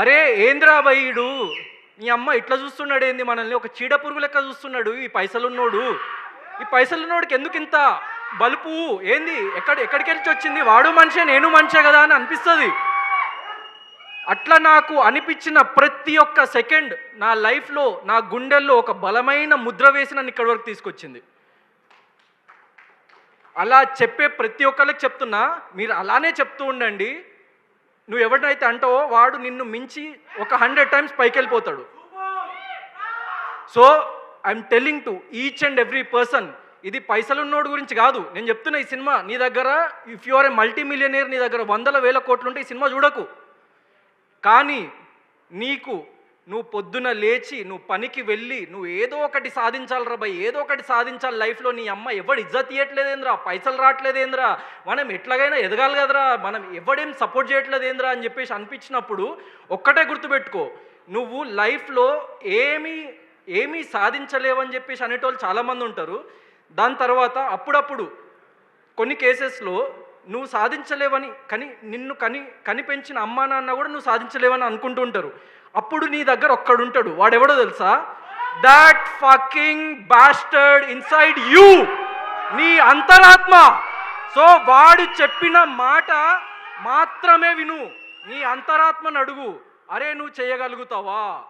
అరే ఏంద్రా బయ్యుడు నీ అమ్మ ఇట్లా చూస్తున్నాడు ఏంది మనల్ని? ఒక చీడ పురుగు లెక్క చూస్తున్నాడు ఈ పైసలున్నోడు. ఈ పైసలున్నోడికి ఎందుకు ఇంత బలుపు? ఏంది? ఎక్కడ ఎక్కడికి వెళ్ళి వచ్చింది? వాడు మనిషే నేను మనిషే కదా అని అనిపిస్తుంది. అట్లా నాకు అనిపించిన ప్రతి ఒక్క సెకండ్ నా లైఫ్లో నా గుండెల్లో ఒక బలమైన ముద్ర వేసి నన్ను ఇక్కడి వరకు తీసుకొచ్చింది. అలా చెప్పే ప్రతి ఒక్కరికి చెప్తున్నా మీరు అలానే చెప్తూ ఉండండి. నువ్వు ఎవరినైతే అంటావో వాడు నిన్ను మించి ఒక హండ్రెడ్ టైమ్స్ పైకి వెళ్ళిపోతాడు so I'm telling to each and every person ఇది పైసలున్నోడు గురించి కాదు. నేను చెప్తున్నా ఈ సినిమా నీ దగ్గర if you are a multi millionaire నీ దగ్గర వందల వేల కోట్లు ఉంటే ఈ సినిమా చూడకు. కానీ నీకు నువ్వు పొద్దున లేచి నువ్వు పనికి వెళ్ళి నువ్వు ఏదో ఒకటి సాధించాలి భయ్ ఏదో ఒకటి సాధించాలి లైఫ్లో. నీ అమ్మ ఎవడు ఇజ్జత్ ఇవ్వట్లేదేంద్రా పైసలు రావట్లేదేంద్రా? మనం ఎట్లాగైనా ఎదగాలి కదరా? మనం ఎవడేం సపోర్ట్ చేయట్లేదేంద్రా అని చెప్పేసి అనిపించినప్పుడు ఒక్కటే గుర్తుపెట్టుకో. నువ్వు లైఫ్లో ఏమీ ఏమీ సాధించలేవని చెప్పేసి అనేటోళ్ళు చాలామంది ఉంటారు. దాని తర్వాత అప్పుడప్పుడు కొన్ని కేసెస్లో నువ్వు సాధించలేవని కని నిన్ను కని కనిపెంచిన అమ్మా నాన్న కూడా నువ్వు సాధించలేవని అనుకుంటూ ఉంటారు. అప్పుడు నీ దగ్గర ఒక్కడుంటాడు. వాడెవడో తెలుసా? That fucking bastard inside you నీ అంతరాత్మ. సో వాడు చెప్పిన మాట మాత్రమే విను. నీ అంతరాత్మను అడుగు. అరే నువ్వు చేయగలుగుతావా?